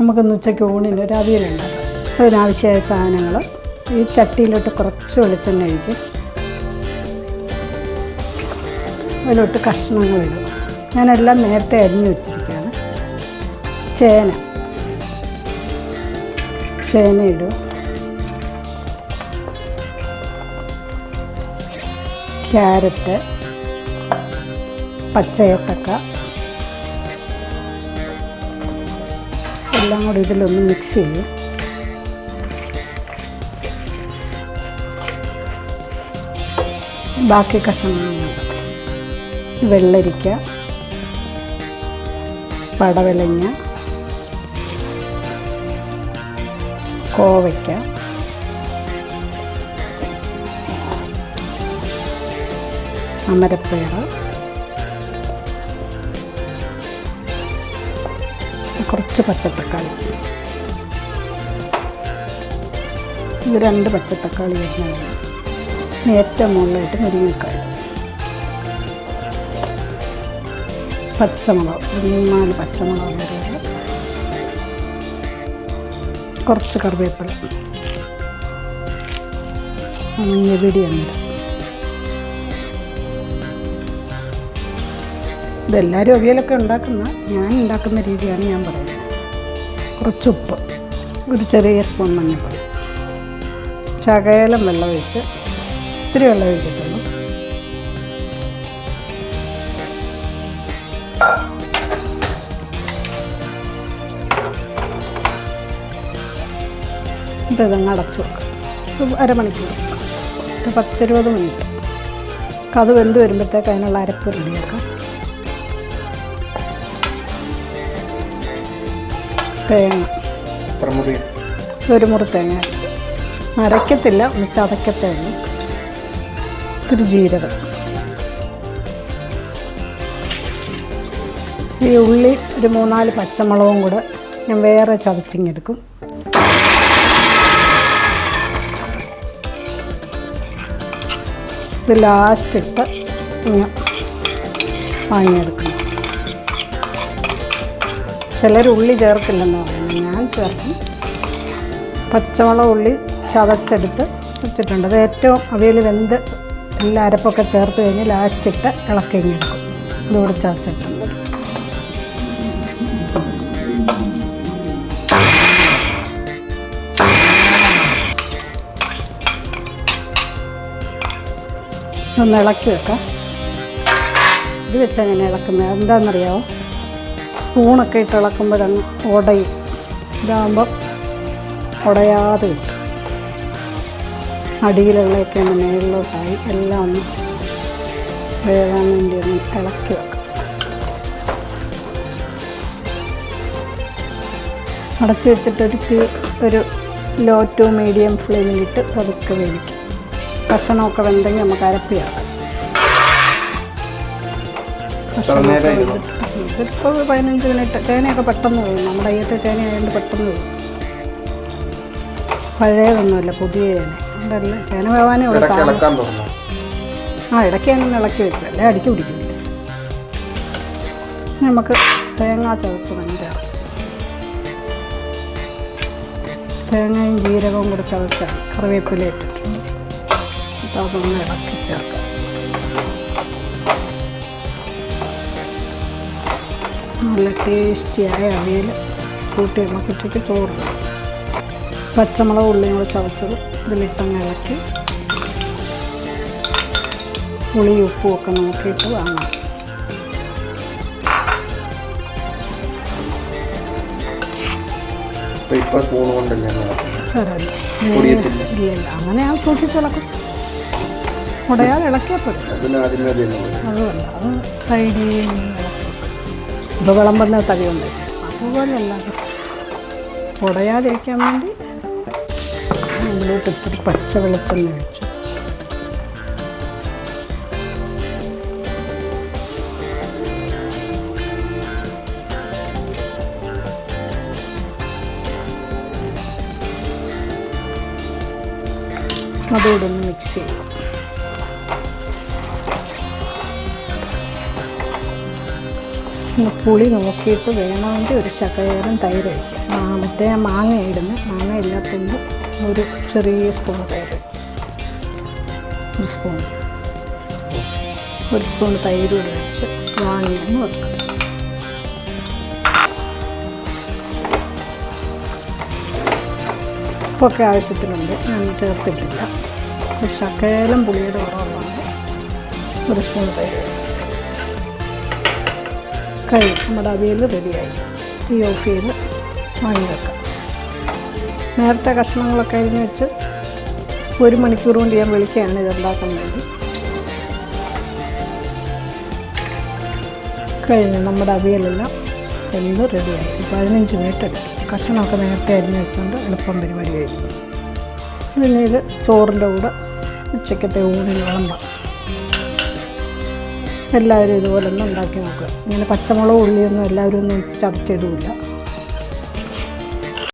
നമുക്കിന്ന് ഉച്ചയ്ക്ക് ഊണിന് ഒരു അവിയലുണ്ടാക്കാം അതിനാവശ്യമായ സാധനങ്ങൾ ഈ ചട്ടിയിലോട്ട് കുറച്ച് വെളിച്ചെണ്ണ ഒഴിക്കും അതിലോട്ട് കഷ്ണങ്ങളിടും ഞാനെല്ലാം നേരത്തെ അരിഞ്ഞു വെച്ചിരിക്കുകയാണ്. ചേന. ചേന ഇടും. ക്യാരറ്റ്. പച്ചയത്തക്ക. എല്ലാം കൂടി ഇതിലൊന്ന് മിക്സ് ചെയ്യും. ബാക്കി കഷ്ണങ്ങൾ വെള്ളരിക്ക പടവലങ്ങ കോവയ്ക്ക അമരപ്പയർ കുറച്ച് പച്ചത്തക്കാളി. ഇത് രണ്ട് പച്ചത്തക്കാളി വരുന്നതാണ്. ഏറ്റവും മുകളിലായിട്ട് മുരിങ്ങക്കാളി പച്ചമുളക് മൂന്നാൽ പച്ചമുളക് വരുന്നത്. കുറച്ച് കറിവേപ്പില. മഞ്ഞപിടിയുണ്ട് ഇതെല്ലാവരും അവിയലൊക്കെ ഉണ്ടാക്കുന്ന ഞാൻ ഉണ്ടാക്കുന്ന രീതിയാണ് ഞാൻ പറയുന്നത്. കുറച്ച് ഉപ്പ് ഒരു ചെറിയ സ്പൂൺ മഞ്ഞൾപ്പൊടി. ശകലം വെള്ളം ഒഴിച്ച് ഇത്തിരി വെള്ളം ഒഴിച്ചിട്ടുള്ളൂ. എന്നിട്ട് ഇതങ്ങ് അടച്ചു വെക്കാം. അരമണിക്കൂർ. ഒരു പത്തിരുപത് മിനിറ്റ്. അത് വെന്ത് വരുമ്പോഴത്തേക്ക് അതിനുള്ള അരപ്പ് റെഡിയാക്കാം. തേങ്ങ. ഒരു മുറി തേങ്ങ. അരയ്ക്കത്തില്ല ചതക്കത്തേ ഉള്ളൂ ഇത്തിരി ജീരകം. ഈ ഉള്ളി ഒരു മൂന്നാൽ പച്ചമുളകും കൂടെ ഞാൻ വേറെ ചതച്ചിങ്ങെടുക്കും. ഇത് ലാസ്റ്റ് ഇട്ട് ഇങ്ങനെ വാങ്ങിയെടുക്കണം ചിലർ ഉള്ളി ചേർക്കില്ലെന്ന് പറയുന്നത് ഞാൻ ചേർക്കും. പച്ചമുളക് ഉള്ളി ചതച്ചെടുത്ത് വെച്ചിട്ടുണ്ട്. അത് ഏറ്റവും അവയിൽ വെന്ത് എല്ലാ അരപ്പൊക്കെ ചേർത്ത് കഴിഞ്ഞ് ലാസ്റ്റ് ഇട്ട് ഇളക്കി എടുക്കും. ഇതുകൂടെ ചതച്ചിട്ടുണ്ട്. ഒന്ന് ഇളക്കി വെക്കാം. ഇത് വെച്ചാൽ ഞാൻ ഇളക്കുന്നത്? എന്താണെന്നറിയാമോ സ്പൂണൊക്കെ ഇട്ട് ഇളക്കുമ്പോഴാണ് ഉടയും. ഇതാകുമ്പോൾ ഉടയാതെ കിട്ടും അടിയിലുള്ളതൊക്കെ ഒന്ന് മേളിലോട്ടായി. എല്ലാം ഒന്ന് വേകാൻ വേണ്ടി ഒന്ന് ഇളക്കി വെക്കും. അടച്ചു വെച്ചിട്ട് ഒരു തീ- ഒരു ലോ ടു മീഡിയം ഫ്ലെയിമിലിട്ട് പതുക്കെ വേവിക്കും. കഷണമൊക്കെ വെന്തെങ്കിൽ നമുക്ക് അരപ്പിയാക്കാം? ഇതിപ്പോൾ പതിനഞ്ച് മിനിറ്റ്. ചേനയൊക്കെ പെട്ടെന്ന് പോയി. നമ്മുടെ അയ്യത്തെ ചേന ആയതുകൊണ്ട് പെട്ടെന്ന് പോയി. പഴയതൊന്നുമല്ല പുതിയ ചേന. അതുകൊണ്ടല്ല ചേന വേവാനേ ഉള്ളൂ ആ ഇടയ്ക്ക് അങ്ങനെ ഇളക്കി വെച്ചു. അല്ലേ അടിക്ക് പിടിക്കില്ല നമുക്ക് തേങ്ങ ചതച്ച് മഞ്ഞാറ് തേങ്ങയും ജീരകവും കൂടെ ചതച്ചാൽ കറിവേപ്പില ഇട്ടിട്ട് അപ്പോൾ അതൊന്ന് ഇളക്കി ചേർക്കാം. നല്ല ടേസ്റ്റിയായ അവിയൽ കൂട്ടി നമുക്ക് ഉച്ചയ്ക്ക് ചോറ്. പച്ചമുളക് ഉള്ളിയും കൂടെ ചവച്ചത് ഇതിലിട്ടങ്ങ് ഇളക്കി. പുളി ഉപ്പും ഒക്കെ നോക്കിയിട്ട് വാങ്ങാം. അങ്ങനെയാണ്. ഇല്ല അങ്ങനെ സൂക്ഷിച്ചിളക്കും ഉടയാൽ ചെയ്യുന്നത് അതുമല്ല അത് സൈഡിൽ ഇപ്പോൾ വിളമ്പുന്ന തവിയുണ്ട് അതുപോലെയല്ല ഉടയാതിരിക്കാൻ വേണ്ടി നമ്മളിട്ട് ഇത്തിരി പച്ച വെളിച്ചെണ്ണ ഒഴിച്ചു. അതോടൊന്ന് മിക്സ് ചെയ്യും. പുളി നോക്കിയിട്ട് വേണമെങ്കിൽ ഒരു ശകലം തൈര് ഒഴിക്കുക മറ്റേ മാങ്ങ ഇടുന്നു. മാങ്ങ ഇല്ലാത്തതുകൊണ്ട് ഒരു ചെറിയ സ്പൂൺ തൈര്. ഒരു സ്പൂൺ ഒരു സ്പൂൺ തൈര് ഒഴിച്ച് വാങ്ങിയെന്ന് വെക്കുക ഉപ്പൊക്കെ ആവശ്യത്തിനുണ്ട്. ഞാൻ ചേർത്തിട്ടില്ല. ശകലം പുളിയുടെ കുറവാണ്. ഒരു സ്പൂൺ തൈര്. കഴിയും നമ്മുടെ അവിയൽ റെഡിയായി. ഈ ഓഫ് ചെയ്ത് വാങ്ങി വെക്കാം. നേരത്തെ കഷ്ണങ്ങളൊക്കെ അരിഞ്ഞ് വെച്ച് ഒരു മണിക്കൂർ കൊണ്ട് ഞാൻ വിളിക്കുകയാണ് ഇത് ഉണ്ടാക്കാൻ വേണ്ടി. കഴിഞ്ഞു നമ്മുടെ അവിയലെല്ലാം എന്ത് റെഡിയായി. പതിനഞ്ച് മിനിറ്റ് കഷ്ണമൊക്കെ നേരത്തെ അരിഞ്ഞ് വെച്ചുകൊണ്ട് എളുപ്പം പരിപാടി കഴിക്കും പിന്നെ ഇത് ചോറിന്റെ കൂടെ ഉച്ചക്കത്തെ ഊണിൽ വിളമ്പാം. എല്ലാവരും ഇതുപോലെ ഒന്ന് ഉണ്ടാക്കി നോക്കുക. ഇങ്ങനെ പച്ചമുളക് ഉള്ളിയൊന്നും എല്ലാവരും ഒന്നും ചതച്ചിടില്ല